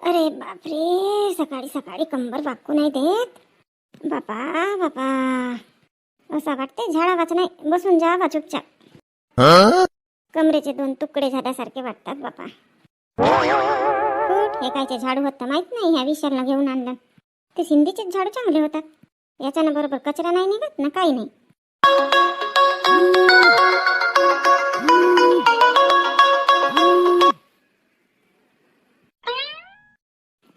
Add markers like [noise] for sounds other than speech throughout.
अरे बापरे सकाळी सकाळी कंबर वाकू नाही देत. बापा बापा. असं वाटते झाडा वाच नाही बसून जा बा चुपचाप. कमरेचे दोन तुकडे झाल्यासारखे वाटतात बापा. हे कायचे झाडू होत माहीत नाही ह्या विशालनं घेऊन आणलं. ते सिंधीचेच झाडू चांगले होतात. याच्यानं बरोबर कचरा नाही निघत ना काही नाही.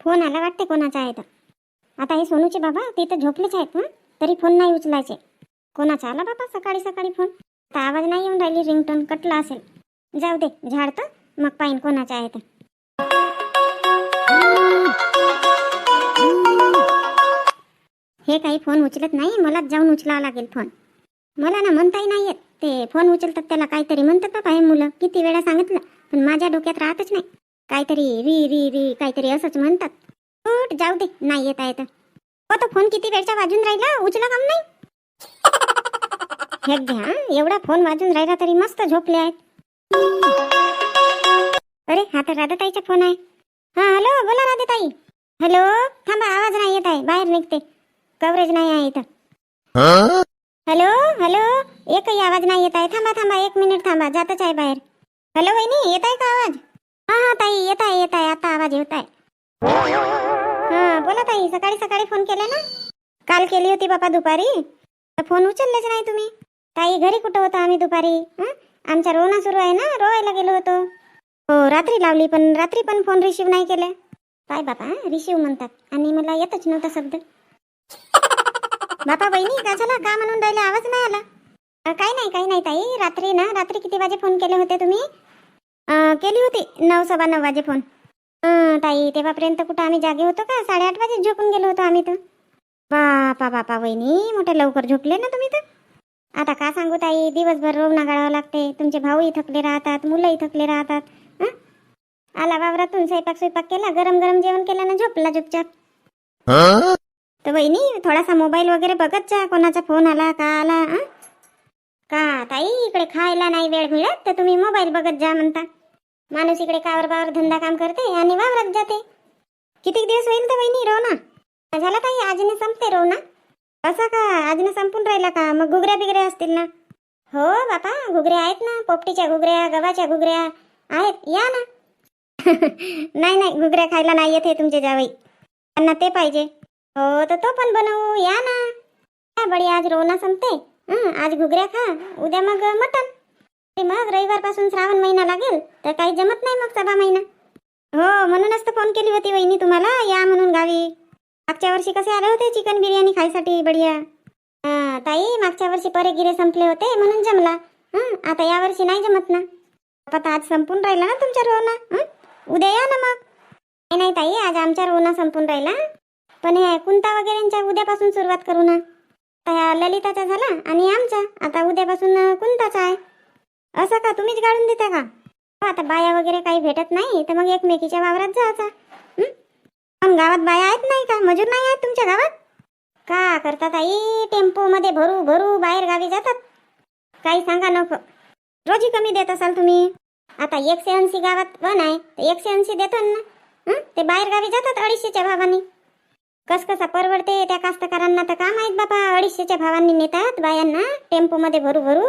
फोन आला वाटते कोणाचा आहे तर. आता हे सोनूचे बाबा ते तर झोपलेच आहेत ना तरी फोन नाही उचलायचे. कोणाचा आला बाबा सकाळी सकाळी फोन? तर आवाज नाही येऊन राहिली रिंगटोन कटला असेल. जाऊ दे झाडतं मग पाहिन कोणाचा आहे तर. हे काही फोन उचलत नाही मलाच जाऊन उचलावा लागेल फोन. मला ना म्हणताही नाही येत. ते फोन उचलतात त्याला काहीतरी म्हणतात बाबा हे मुलं. किती वेळा सांगितलं पण माझ्या डोक्यात राहतच नाही. काहीतरी री री री काहीतरी असंच म्हणतात. उठ जाऊ दे नाही येत तर हो तो फोन किती वेळचा वाजून राहिला? उचला काम नाही. हे घ्या एवढा फोन वाजून राहिला तरी मस्त झोपले आहेत. अरे हा तर राधाताईचा फोन आहे. हा हॅलो बोला राधाताई. हॅलो थांबा आवाज नाही येत आहे. बाहेर निघते. कव्हरेज नाही आहे इथं. हॅलो हॅलो एकही आवाज नाही येत आहे. थांबा थांबा एक मिनिट थांबा. जातच आहे बाहेर. हॅलो वहिनी येत आहे का आवाज? हा हा ताई येत आहे येत आहे आता आवाज येत आहे हा बोला ताई सकाळी सकाळी फोन केला ना? काल केली होती बापा दुपारी. तर फोन उचललेच नाही तुम्ही. ताई घरी कुठं होता आम्ही दुपारी? आमचा रोना सुरू आहे ना? रोवायला गेलो होतो. हो रात्री लावली पण रात्री पण फोन रिसिव्ह नाही केले. काय बापा रिसिव्ह म्हणतात. आणि मला येतच नव्हता शब्द. बापा बहिणी का झाला? का म्हणून राहिले? आवाज नाही आला. काही नाही काही नाही ताई. रात्री ना रात्री किती वाजे फोन केले होते तुम्ही? केली होती. नऊ सव्वा नऊ वाजे फोन. ताई तेव्हापर्यंत कुठं आम्ही जागे होतो का? साडेआठ वाजे झोपून गेलो होतो आम्ही तर. बापा बापा वहिनी मोठे लवकर झोपले ना तुम्ही तर. आता का सांगू ताई? दिवसभर रोवणा गाळावं लागते. तुमचे भाऊही थकले राहतात मुलंही थकले राहतात. हं? आला वावरातून स्वयंपाक स्वयंपाक केला गरम गरम जेवण केलं ना झोपला चुपचाप. तर वहिनी थोडासा मोबाईल वगैरे बघत जा कोणाचा फोन आला का आला? का ताई इकडे खायला नाही वेळ मिळत तर तुम्ही मोबाईल बघत जा म्हणता. माणूस इकडे कावर बावर धंदा काम करते आणि वावरात जाते. किती दिवस होईल तर वहिनी रोव ना झाला काही आजने संपते रोव ना असं का? आजीने संपून राहिला का? मग घुगऱ्या बिगऱ्या असतील ना? हो बापा घुगऱ्या आहेत ना. पोपटीच्या घुगऱ्या गव्हाच्या घुगऱ्या आहेत. या ना. [laughs] नाही नाही घुगऱ्या खायला नाही येते तुमचे जावई. त्यांना ते पाहिजे. हो तर तो पण बनवू. या ना. काय बडी आज रोना संपते. आज घुगऱ्या खा. उद्या मग मटन ते मग रविवारपासून श्रावण महिना लागेल तर काही जमत नाही मग सभा महिना. हो म्हणूनच तर फोन केली होती वहिनी तुम्हाला या म्हणून गावी. मागच्या वर्षी कसे आले होते चिकन बिर्याणी खायसाठी बढिया? ताई मागच्या वर्षी परे गिरे संपले होते म्हणून जमला. आता या वर्षी नाही जमत ना. आता आज संपून राहिला ना तुमच्या रोना उद्या या ना मग. नाही नाही ताई आज आमच्या रोना संपून राहिला. पण हे कुंता वगैरेंच्या उद्यापासून सुरुवात करू ना. आता ह्या ललिताचा झाला आणि आमचा. आता उद्यापासून कुंताचा आहे. असं का? तुम्हीच गाळून देता का? आता बाया वगैरे काही भेटत नाही तर मग एकमेकीच्या वावरात जायचा. पण गावात बाया आहेत नाही का? मजूर नाही आहेत तुमच्या गावात? का करतात आई? टेम्पो मध्ये भरू भरू बाहेर गावी जातात. काही सांगा नको. रोजी कमी देत असाल तुम्ही. आता एकशे ऐंशी गावात पण आहे तर एकशे ऐंशी देतो ना. ते बाहेर गावी जातात अडीचशेच्या भावाने. कस कसा परवडते त्या कास्तकारांना तर काम आहेत बापा? अडीचशेच्या भावांनी नेतात बायांना. टेम्पो मध्ये भरू भरू.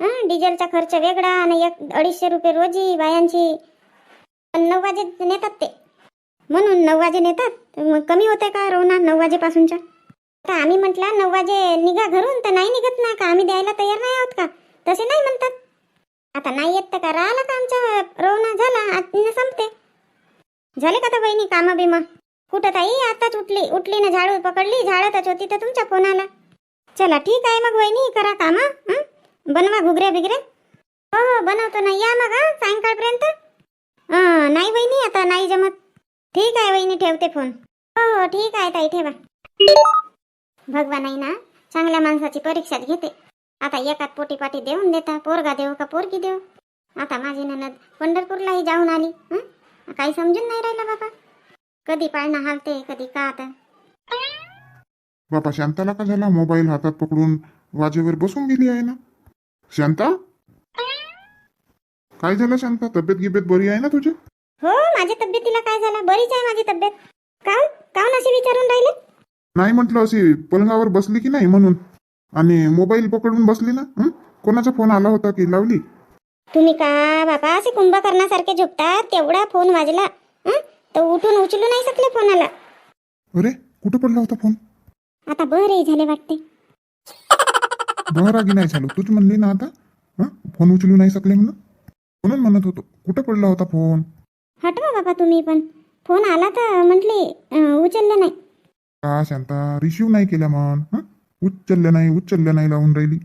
हां डिझेलचा खर्च वेगळा आणि एक अडीचशे रुपये रोजी बायांची. पण नऊ वाजे नेतात ते. म्हणून नऊ वाजे नेतात. मग कमी होते का रोना नऊ वाजेपासूनच्या? तर आम्ही म्हटलं नऊ वाजे निघा घरून तर नाही निघत ना का आम्ही द्यायला तयार नाही आहोत का? तसे नाही म्हणतात. आता नाही येत तर का? राहिला का आमच्या रोना? झाला आज संपते. झाले का तर बहिणी कामं बिमं कुठं ताई? आताच उठली. उठली ना झाडू पकडली. झाडतच होती तर तुमच्या फोन आला चला ठीक आहे मग वहिनी करा काम बनवा घुगऱ्या बिगऱ्या. हो हो बनवतो ना. या मग सायंकाळपर्यंत. नाही वहिनी आता नाही जमत. ठीक आहे वहिनी ठेवते फोन. हो हो ठीक आहे ताई ठेवा. भगवानही ना चांगल्या माणसाची परीक्षाच घेते. आता एकात पोटी पाटी देऊन देता पोरगा देऊ का पोरगी देऊ? आता माझी ननद पंढरपूरलाही जाऊन आली हं? काही समजून नाही राहिलं बाबा. कधी पाळणा हालते कधी का आता? बापा शांताला का झाला? मोबाईल हातात पकडून वाजेवर बसून गेली आहे ना? शांता? काय झालं शांता? तब्येत गिब्येत बरी आहे ना तुझी? हो माझ्या तब्येतीला काय झालं? बरीच आहे माझी तब्येत. काऊन काऊन असे विचारून राहिले? नाही म्हटलं अशी पलंगावर बसली की नाही म्हणून? आणि मोबाईल पकडून बसली ना? हं? कोणाचा फोन आला होता की लावली? तुम्ही का बाबा असे कुंभकर्णासारखे झोपतात तेवढा फोन वाजला. हं? तर उठून उचलू नाही शकले फोनाला. अरे कुठं पडला होता फोन? आता बरे झाले वाटते. बहरागी नाही झालो. तूच म्हणली ना आता हं? फोन उचलू नाही शकले म्हणून? म्हणून म्हणत होतो. कुठं पडला होता फोन? हटवा बाबा तुम्ही पण. फोन आला तर म्हटले उचलले नाही. का शांता? रिसीव नाही केल्या मन हं? उचलल्या नाही उचलल्या नाही लावून राहिली.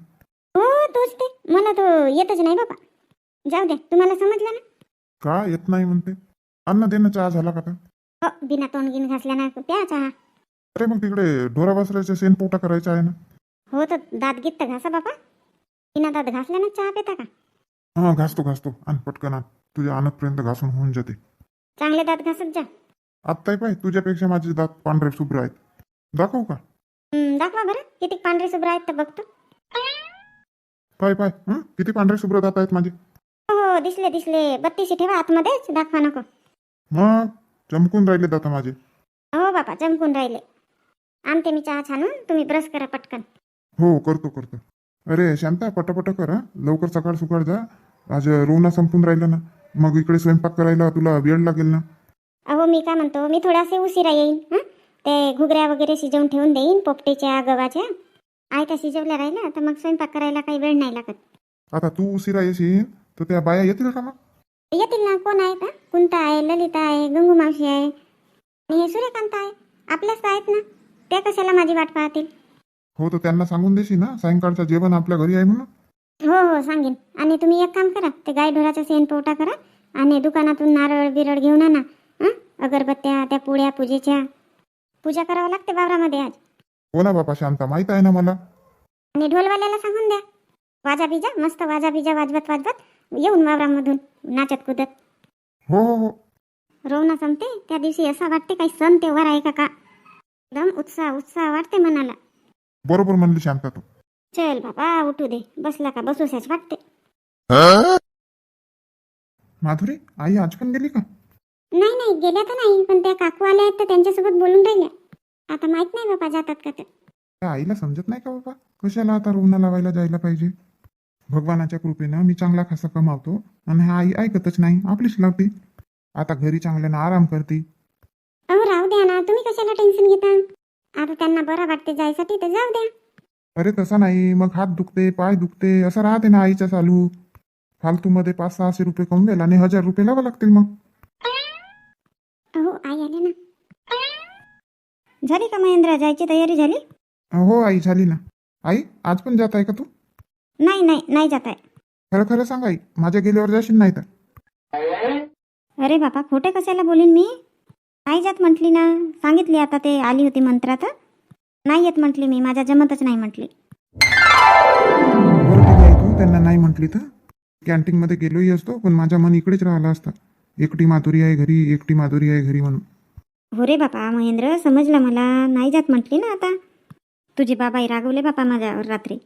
हो तोच ते. मला तो येतच नाही बाबा. जाऊ द्या तुम्हाला समजलं ना? का येत नाही म्हणते? अन्न देणं चहा झाला का आता? हो बिना तोंड गिन घासल्या ना प्या चहा. अरे मग तिकडे ढोरा वासराच्या शेण पोटा करायचा आहे ना? हो तर दात गीत तर घासा बाबा बिना दात घासल्यानं चहा पिता का? हा घासतो घासतो. आणि पटकन आण. तुझ्या आणतपर्यंत घासून होऊन जाते. चांगले दात घासत जा. आत्ताही पाय तुझ्यापेक्षा माझे दात पांढरे शुभ्र आहेत. दाखवू का? हं, दाखवा बरं. किती पांढरे शुभ्र आहेत तर बघतो. पाय पाय. हं? किती पांढरे शुभ्र दात आहेत माझे? हो हो दिसले दिसले. बत्तीशी ठेवा आतमध्येच दाखवा नको. मग? चमकून राहिले दात माझे. हो बाबा चमकून राहिले. आणते मी चहा छानून. तुम्ही ब्रश करा पटकन. हो करतो करतो. अरे शांता पटापट कर हं? लवकर सकाळ सुकाळ जा. आज रोना संपून राहिलं ना. मग इकडे स्वयंपाक करायला तुला वेळ लागेल ना. अहो मी काय म्हणतो मी थोडासे उशिरा येईन हं? ते घुगऱ्या वगैरे शिजवून ठेवून देईन पोपटीच्या गव्हाच्या. आहे त्या शिजवल्या राहिल्या तर मग स्वयंपाक करायला काही वेळ नाही लागत. आता तू उशिरा येशील तर त्या बाया येतील का मग? येतील ना कोण आहेत हं? कुंता आहे ललिता आहे गंगू मावशी आहे. आणि हे सूर्यकांत आहे आपल्याच तर आहेत ना. त्या कशाला माझी वाट पाहतील? हो तर त्यांना सांगून देशील ना? सायंकाळचं जेवण आपल्या घरी आहे म्हणून? हो हो सांगेन. आणि तुम्ही एक काम करा ते गाय ढोराचा सेन पोटा करा आणि दुकानातून नारळ बिरळ घेऊन आणा हं? अगरबत्त्या त्या पुड्या पूजेच्या. पूजा करावं लागते वावरामध्ये आज. हो ना बापा शांता माहीत आहे ना मला? आणि ढोलवाल्याला सांगून द्या. वाजा बिजा मस्त वाजा बिजा वाजवत वाजवत येऊन वावरामधून नाचत कुदत. हो हो हो. रोवणा संपते. त्या दिवशी असा वाटते काही सण तेव्हार आहे का का? एकदम उत्साह उत्साह वाटते मनाला. बरोबर म्हणली शांता तू. चल बाबा उठू दे. बसला का? बसूसच वाटते. माधुरी आई आज पण गेली का? नाही नाही गेल्या तर नाही पण त्या काकू आल्या आहेत तर त्यांच्यासोबत बोलून राहिल्या. आता माहीत नाही बाबा जातात का ते त्या आईला समजत नाही का बाबा? कशाला आता रुग्ण लावायला जायला पाहिजे? भगवानाच्या कृपेनं मी चांगला खासा कमावतो आणि हा आई ऐकतच नाही आपलीच लावते. आता घरी चांगल्यानं आराम करते. अहो राहू द्या ना. तुम्ही कशाला टेन्शन घेता? आता त्यांना बरं वाटते जायसाठी तर जाऊ द्या. अरे तसा नाही मग हात दुखते पाय दुखते असं राहते ना आईच्या चालू. फालतूमध्ये पाच सहाशे रुपये कमवेल आणि हजार रुपये लावा लागतील मग. अहो आई आले ना. झाली का महेंद्र? जायची तयारी झाली? हो आई झाली ना. आई आज पण जात आहे का तू? नाही नाही नाही जात आहे. खरं खरं सांग आई माझ्या गेल्यावर जाशील नाही तर. अरे बाबा खोटे कशाला बोलीन मी? नाही जात म्हटली ना. सांगितली आता ते आली होती मंत्रात नाही येत म्हटली मी माझ्या जमतच नाही म्हटली. बरं केली आई तू त्यांना नाही म्हटली तर? कॅन्टीनमध्ये गेलोही असतो पण माझा मन इकडेच राहिला असता. एकटी माधुरी आहे घरी एकटी माधुरी आहे घरी म्हणून. हो रे बापा महेंद्र समजलं मला. नाही जात म्हटली ना आता. तुझे बाबाई रागवले बापा माझ्यावर रात्री.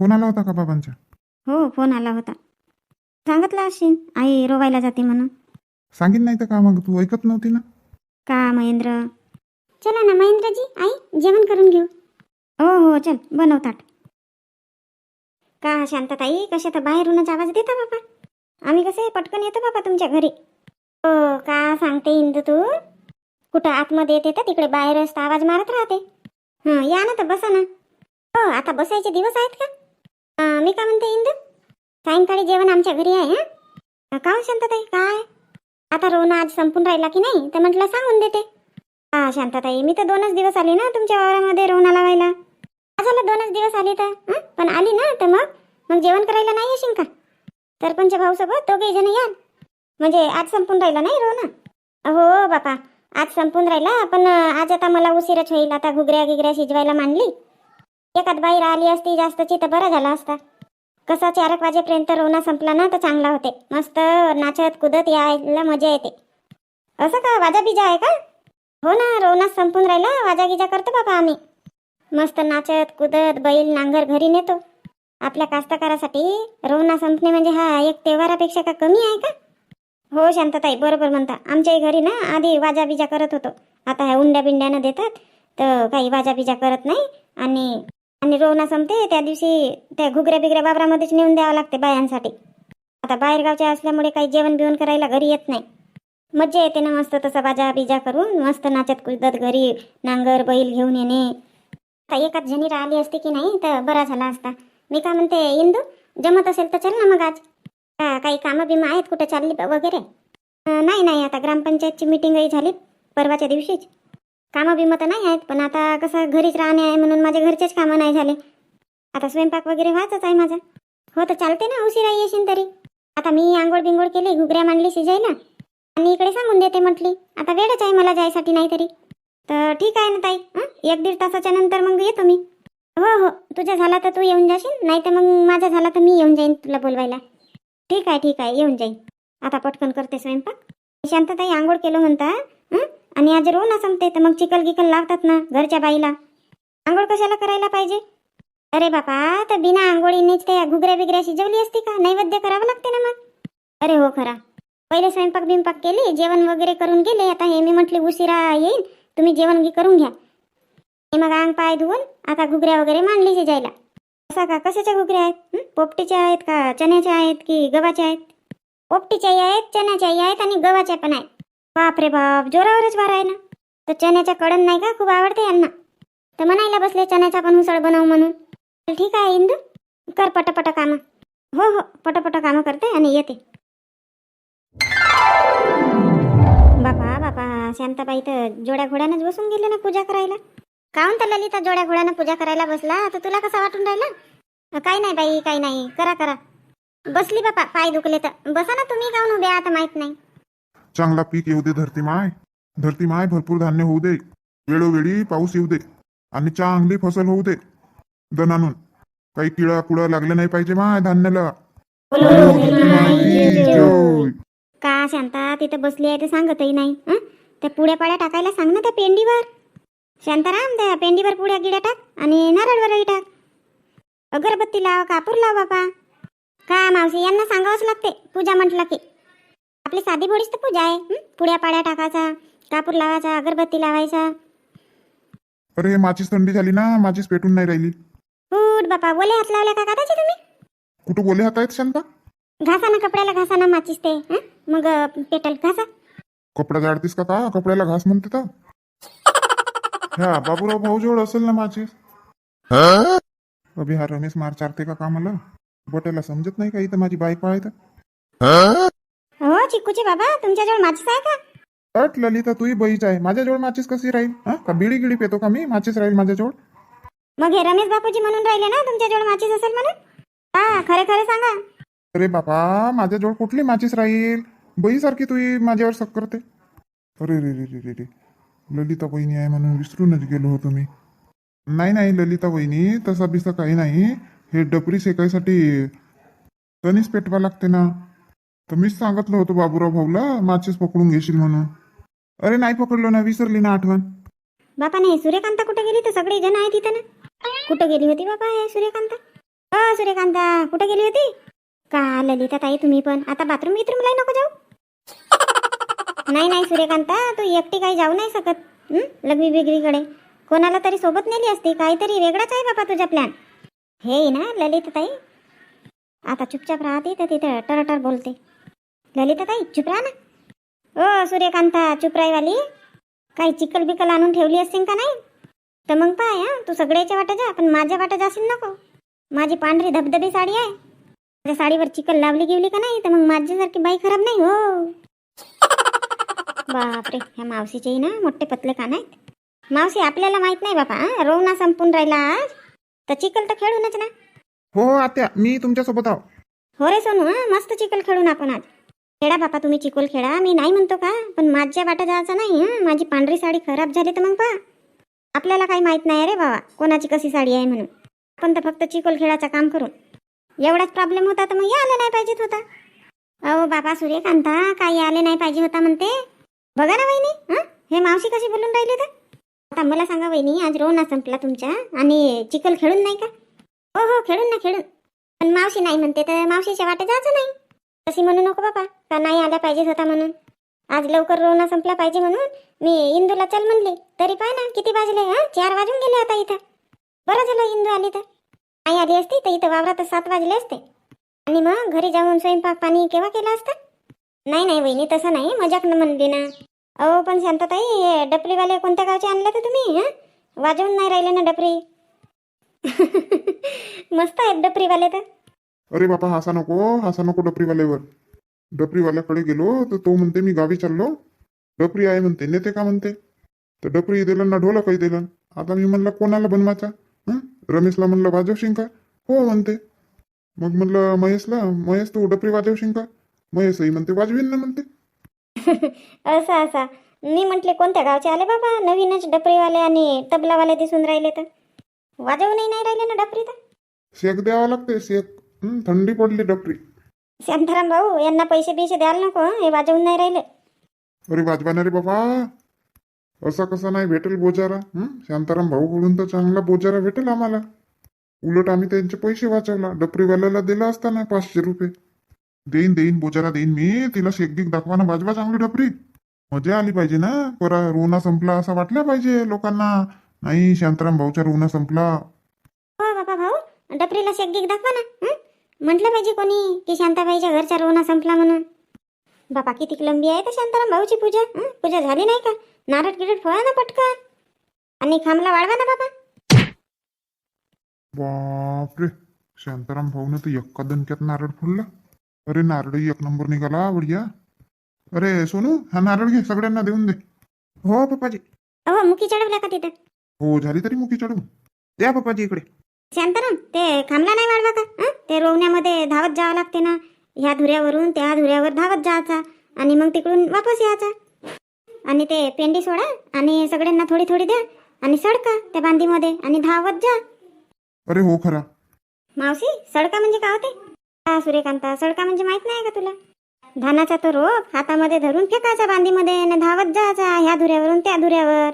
फोन आला होता का बाबांचा? हो फोन आला होता. सांगितलं असेल आई रोवायला जाते म्हणून. सांगीन नाही तर का मग? तू ऐकत नव्हती ना? का महेंद्र? चला ना महेंद्रजी आई जेवण करून घेऊ. हो हो चल बनव ताट. का शांतताई कशा तर बाहेरूनच आवाज देता बाबा आम्ही कसे पटकन येतो बाबा तुमच्या घरी? हो का सांगते इंदू तू? कुठं आतमध्ये येते तर तिकडे बाहेरच तर आवाज मारत राहते. हं या ना तर बसा ना. हो आता बसायचे दिवस आहेत का? अं, मी का म्हणते इंदू? सायंकाळी जेवण आमच्या घरी आहे हं? का हो शांतताई काय? आता रोन आज संपून राहिला की नाही तर म्हटलं सांगून देते. हा शांतताई मी तर दोनच दिवस आली ना तुमच्या वावरामध्ये रोना लावायला. का झालं दोनच दिवस आली तर? पण आली ना तर मग? मग जेवण करायला नाही येशील का? सरपंच भाऊ सोबत दोघे जण याल. म्हणजे आज संपून राहिला नाही रोना हो बापा आज संपून राहिला पण आज आता मला उशीरच होईल आता घुगऱ्या गिगऱ्या शिजवायला मांडली. एखाद बाहेर आली असती जास्तची तर बरं झाला असता. कसं चार एक वाजेपर्यंत रोना संपला ना तर चांगला होते. मस्त नाचत कुदत यायला मजा येते. असं का? वाजा बिजा आहे का? हो ना रोना संपून राहिला. वाजा गिजा करतो बाबा आम्ही. मस्त नाचत कुदत बैल नांगर घरी नेतो. आपल्या कास्तकारासाठी रोना संपणे म्हणजे हा एक त्योहारापेक्षा का कमी आहे का? हो शांतताई बरोबर म्हणता. आमच्याही घरी ना आधी वाजा बिजा करत होतो. आता ह्या उंड्या बिंड्यानं देतात तर काही वाजा बिजा करत नाही. आणि आणि रोवणा संपते त्या दिवशी त्या घुगऱ्या बिगऱ्या वावरामध्येच नेऊन द्यावं लागते बायांसाठी. आता बाहेरगावच्या असल्यामुळे काही जेवण बिवण करायला घरी येत नाही. मज्जा येते ना मस्त तसं बाजा बिजा करून मस्त नाचत कुदत घरी नांगर बैल घेऊन येणे. आता एकाच जणी राहिली असते की नाही तर बरा झाला असता. मी काय म्हणते इंदू जमत असेल तर चल ना मग आज. का काही कामं बिमं आहेत कुठं चालली वगैरे? नाही नाही आता ग्रामपंचायतची मिटिंगही झाली परवाच्या दिवशीच. कामं बिमं तर नाही आहेत पण आता कसं घरीच राहणे आहे म्हणून माझे घरचेच कामं नाही झाले. आता स्वयंपाक वगैरे व्हायचाच आहे माझा. हो तर चालते ना उशिरा येशील तरी. आता मी आंघोळ बिंगोळ केली घुगऱ्या मांडली शिजायला. आणि इकडे सांगून देते म्हटली आता वेळच आहे मला जायसाठी नाही तरी तर ठीक आहे ना ताई हां? एक दीड तासाच्या नंतर मग येतो मी. हो हो तुझा झाला तर तू येऊन जाशील नाही तर मग माझा झाला तर मी येऊन जाईन तुला बोलवायला. ठीक आहे ठीक आहे येऊन जाईन. आता पटकन करते स्वयंपाक. शांतताई आंघोळ केलं म्हणता आणि आज रो ना संपते तर मग चिकल गिकल लागतात ना घरच्या बाईला. आंघोळ कशाला करायला पाहिजे? अरे बापा तर बिना आंघोळीनेच त्या घुगऱ्या बिगऱ्या शिजवली असती का? नैवेद्य करावं लागते ना मग. अरे हो खरा. पहिले स्वयंपाक बिंपाक केली जेवण वगैरे करून गेले. आता हे मी म्हटले उशिरा येईल तुम्ही जेवण गी करून घ्या. हे मग अंग पाय धुवून आता घुगऱ्या वगैरे मांडली शिजायला. असा का? कशाच्या घुगऱ्या आहेत? पोपटीच्या आहेत का? चण्याच्या आहेत की गव्हाच्या आहेत? पोपटीच्याही आहेत चण्याच्याही आहेत आणि गव्हाच्या पण आहेत. बापरे बाप जोरावरच वारा आहे ना. तर चण्याच्या कडण नाही का? खूप आवडते यांना. तर म्हणायला बसले चण्याचा पण उसळ बनव म्हणून. ठीक आहे इंदू कर पटपट कामं. हो हो पटपट कामं करते आणि येते. बापा बापा शांताबाई तर जोड्या घोड्यानंच बसून गेले ना पूजा करायला. काहून तर ललिता जोड्या घोड्यानं पूजा करायला बसला? तर तुला कसा वाटून राहिला? काही नाही बाई काही नाही. करा करा. बसली बापा पाय दुखले तर. बसा ना तुम्ही काहून उभ्या? आता माहीत नाही. चांगला पीक येऊ दे धरती माय. धरती माय भरपूर धान्य होऊ दे. वेळोवेळी पाऊस येऊ दे. आणि चांगली फसल होऊ दे. दनानून काही किळा कुळा लागले नाही पाहिजे माय धान्याला. का शांता तिथं बसली आहे ते सांगतही नाही हं? त्या पुड्या पाड्या टाकायला सांग ना त्या पेंडीवर. शांताराम त्या पेंडीवर पुड्या गिड्या टाक आणि नारळवरही टाक. अगरबत्ती लाव कापूर लाव बापा. का मावशी यांना सांगावंच लागते. पूजा म्हटलं की. आपली साधी भोळीच तर पूजा आहे हं? पुड्या पाड्या टाकायचा कापूर लावायचा अगरबत्ती लावायचा. अरे हे माचीस थंडी झाली ना माचीस पेटून नाही राहिली. फूट बापा बोले हात लावल्या का कादाचे तुम्ही? कुठं बोले हात आहेत शांता? घासा ना कपड्याला घासा ना माचीस ते हं? मग अ, पेटल घासा. कपडा जाडतीस का का कपड्याला घास म्हणते तर ह्या बाबूराव भाऊजवळ असेल ना माझी अभि हा रमेश मार चारते का का मला बटायला समजत नाही का इथं माझी बायको आहे तर? हो चिक्कूचे बाबा तुमच्याजवळ माचीस आहे का? अट ललिता तुही बहीच आहे. माझ्याजवळ माचीस कशी राहील? हा? का बिडी गिडी पेतो का मी? माचीस राहील माझ्याजवळ? मग हे रमेश बापूजी म्हणून राहिले ना तुमच्याजवळ माचीस असेल म्हणून? हा खरे खरे सांगा. अरे बापा माझ्याजवळ कुठली माचीस राहील? बहीसारखी तुही माझ्यावर सक करते. अरे रे रे रे रे रे. ललिता बहिणी आहे म्हणून विसरूनच गेलो होतो मी. नाही नाही ललिता बहिणी तसा बिसा काही नाही. हे डबरी शेकायसाठी तनीच पेटवा लागते ना. तर मीच सांगितलं होतं बाबूराव भाऊला माचीस पकडून घेशील म्हणून. अरे नाही पकडलो ना विसरली ना आठवण. बापा नाही सूर्यकांता कुठे गेली? तर सगळे जण आहे तिथं ना. कुठं गेली होती बाबा हे सूर्यकांता? अ सूर्यकांता कुठं गेली होती? का ललिता ताई तुम्ही पण. आता बाथरूम बिथरूमला नको जाऊ. नाही नाही सूर्यकांता तू एकटी काही जाऊ नाही शकत. लग्वी बिगवीकडे कोणाला तरी सोबत नेली असती. काहीतरी वेगळाच आहे बाबा तुझा प्लॅन हे ना ललिता ताई. आता चुपचाप राहते तर तिथं टरटर बोलते. ललिता ताई चुप राहा ना. ओ सूर्यकांता चुप राहीवाली काही चिकल बिकल आणून ठेवली असतील का नाही? तर मग पाय हा. तू सगळ्याच्या वाटा जा पण माझ्या वाटा जाशील नको. माझी पांढरी धबधबी साडी आहे. माझ्या साडीवर चिकल लावली गेली का नाही तर मग माझ्यासारखी बाई खराब नाही हो. बापरे ह्या मावशीचेही ना मोठे पतले कान आहेत. मावशी आपल्याला माहीत नाही बापा? रोवणा संपून राहिला आज. तर चिकल तर खेळूनच ना. हो आत्या मी तुमच्यासोबत आहो. हो रे सोनू हा. मस्त चिकल खेळून आपण आज. खेळा बापा तुम्ही चिकोल खेळा. मी नाही म्हणतो का? पण माझ्या वाटा जायचं नाही हं. माझी पांढरी साडी खराब झाली तर मग पहा. आपल्याला काही माहीत नाही रे बाबा कोणाची कशी साडी आहे म्हणून. आपण तर फक्त चिकोल खेळाचं काम करू एवढाच प्रॉब्लेम होता तर मग हे आले नाही पाहिजेत होता. अहो बाबा सूर्यकांता काही आले नाही पाहिजे होता म्हणते. बघा ना वहिनी हे? मावशी कशी बोलून राहिली तर? आता मला सांगा वहिनी आज रोना संपला तुमच्या आणि चिखल खेळून नाही का? हो हो खेळून ना खेळून. पण मावशी नाही म्हणते तर मावशीच्या वाटे जायचं नाही. तशी म्हणू नको बाबा का नाही आल्या पाहिजेच होता म्हणून. आज लवकर रोना संपला पाहिजे म्हणून मी इंदूला चल म्हणली तरी पाय ना किती वाजले हा? चार वाजून गेले आता इथं. बरं झालं इंदू आली तर. आई आली असती तर इथं वावरात सात वाजले असते. आणि मग घरी जाऊन स्वयंपाक पाणी केव्हा केलं असतं? नाही नाही वहिनी तसं नाही मजाक न म्हणली ना. अहो पण शांतताई हे डपरीवाले कोणत्या गावचे आणले तर तुम्ही हा? वाजवून नाही राहिले ना डपरी? [laughs] मस्त आहेत डपरीवाले तर. अरे बापा हसा नको हसा नको डपरीवाल्यावर. डपरीवाल्याकडे गेलो तर तो म्हणते मी गावी चाललो. डपरी आहे म्हणते नेते का? म्हणते. तर डपरी दिलं ना ढोला काही दिलं आता मी म्हणलं कोणाला बनवायचा? हं? रमेशला म्हणलं वाजवशील का? हो म्हणते. मग म्हणलं महेशला? महेश तू डपरी वाजवशील का? महेशही म्हणते वाजवीन ना म्हणते. [laughs] असं असं. मी म्हटले कोणत्या गावचे आले बाबा? नवीनच डपरीवाले आणि तबलावाले दिसून राहिले तर. वाजवूनही नाही राहिले ना डपरी तर? शेक द्यावा लागते शेक हं, थंडी पडली डपरी शांताराम भाऊ यांना पैसे बिसे द्यायला नको हं? हे वाजवून नाही राहिले. अरे वाजवाना रे बाबा. असा कसा नाही भेटेल बोजारा हं? शांताराम भाऊकडून तर चांगला बोजारा भेटेल आम्हाला. उलट आम्ही त्यांचे पैसे वाचवला. डपरीवाल्याला दिला असताना पाचशे रुपये. देईन देईन बोजारा देईन मी. तिला शेकगिक दाखवा ना वाजवा चांगली डपरी मजा आली पाहिजे ना. परा रोना संपला असं वाटलं पाहिजे लोकांना. नाही शांताराम भाऊचा रोना संपला. हो बाबा भाऊ. डपरीला शेकगिक दाखवा ना हं? म्हटलं पाहिजे कोणी की शांताबाईच्या घरचा रोना संपला म्हणून? बापा किती लंबी आहे तर शांताराम भाऊची पूजा. हं? पूजा झाली नाही का? नारळ गिरट फोळा ना पटकन. आणि खांबला वाढवा ना बाबा बापरे शांताराम भाऊनं तर एक्का दणक्यात नारळ फोडला अरे नारळही एक नंबर निघाला बढिया. अरे सोनू हा नारळ घे सगळ्यांना देऊन दे. हो पप्पाजी. अहो मुकी चढवल्या का तिथं? हो झाली तरी मुकी चढून द्या पप्पाजी इकडे. शांताराम ते खांबला नाही वाढवा का? हं? ते रोवण्यामध्ये धावत जावं लागते ना. ह्या धुऱ्यावरून त्या धुऱ्यावर धावत जायचा. आणि मग तिकडून वापस यायचा. आणि ते पेंडी सोडा आणि सगळ्यांना थोडी थोडी द्या. आणि सडका त्या बांधीमध्ये आणि धावत जा. अरे हो खरा. मावशी सडका म्हणजे काय होते? हा सूर्यकांता सडका म्हणजे माहीत नाही का तुला? धानाचा तो रोप हातामध्ये धरून फेकायचा बांधीमध्ये आणि धावत जायचा ह्या धुऱ्यावरून त्या धुऱ्यावर.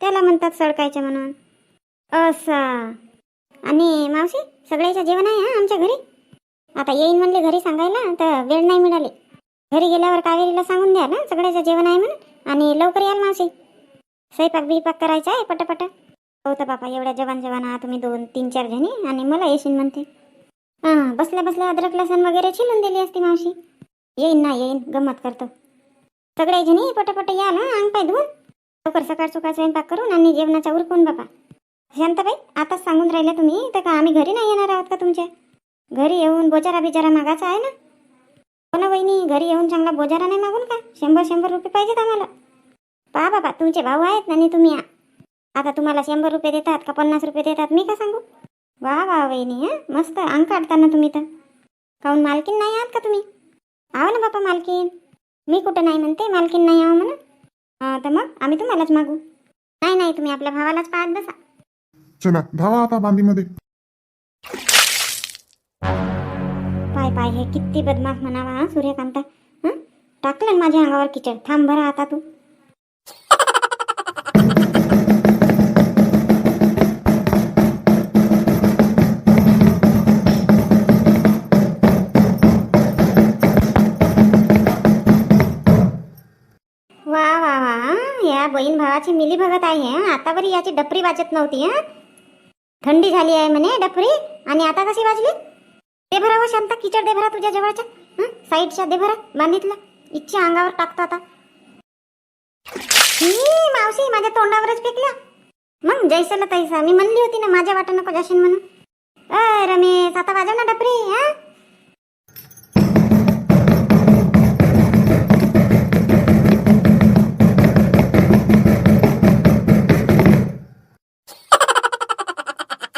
त्याला म्हणतात सडकायचे म्हणून. असा. आणि मावशी सगळ्याचं जेवण आहे हा आमच्या घरी? आता येईन म्हणले घरी सांगायला तर वेळ नाही मिळाली. घरी गेल्यावर कावेरीला सांगून द्या ना सगळ्याचं जेवण आहे म्हणून. आणि लवकर याल मावशी. स्वयंपाक बिपाक करायचा आहे पटापट. हो तर बापा एवढ्या जवान जवान आहात तुम्ही दोन तीन चार जणी आणि मला येशील म्हणते. हां बसल्या बसल्या अद्रक लसण वगैरे छिलून दिली असती मावशी. येईन ना येईन गंमत करतो. सगळ्या जणी पटापट याल हां अंग पाय धुवून. लवकर सकाळ सकाळ स्वयंपाक करून आणि जेवणाचा उरकून बापा. शांताबाई आताच सांगून राहिले तुम्ही तर का आम्ही घरी नाही येणार आहोत का तुमच्या? घरी येऊन बोजारा बिजारा मागायचा आहे ना? हो ना वहिनी घरी येऊन चांगला बोजारा नाही मागून का? शंभर शंभर रुपये पाहिजेत आम्हाला. पा बाबा तुमचे भाऊ आहेत ना तुम्ही या आता तुम्हाला शंभर रुपये देतात का पन्नास रुपये देतात मी का सांगू? वा वा वहिनी हा मस्त अंक काढताना तुम्ही तर. काहून मालकीन नाही आहात का तुम्ही? आहो ना बापा मालकीन मी कुठं नाही म्हणते मालकीन नाही आहो म्हणा हा, तर मग आम्ही तुम्हालाच मागू. नाही नाही तुम्ही आपल्या भावालाच पाहत बसा. चला धावा आता बांधीमध्ये. पाय पाय हे किती बदमाश म्हणावा हा सूर्यकांता. हं? टाकलं ना माझ्या अंगावर किचड. थांब बरं आता तू. वा वा वा या बहीण भावाची मिली भगत आहे हं. आता बरी याची डपरी वाजत नव्हती हं. थंडी झाली आहे म्हणे डपरी आणि आता कशी वाजली? दे भरा व शांता किचड दे भरा तुझ्या जवळच्या. साईडच्या दे भरा बांधीतला. इच्छा अंगावर टाकतो आता. ही, मावशी माझ्या तोंडावरच फेकल्या मग जैसेला तैसा मी म्हणली होती ना माझ्या वाटा नको जाशील म्हणून. अ रमेश आता वाजव ना डपरी हा?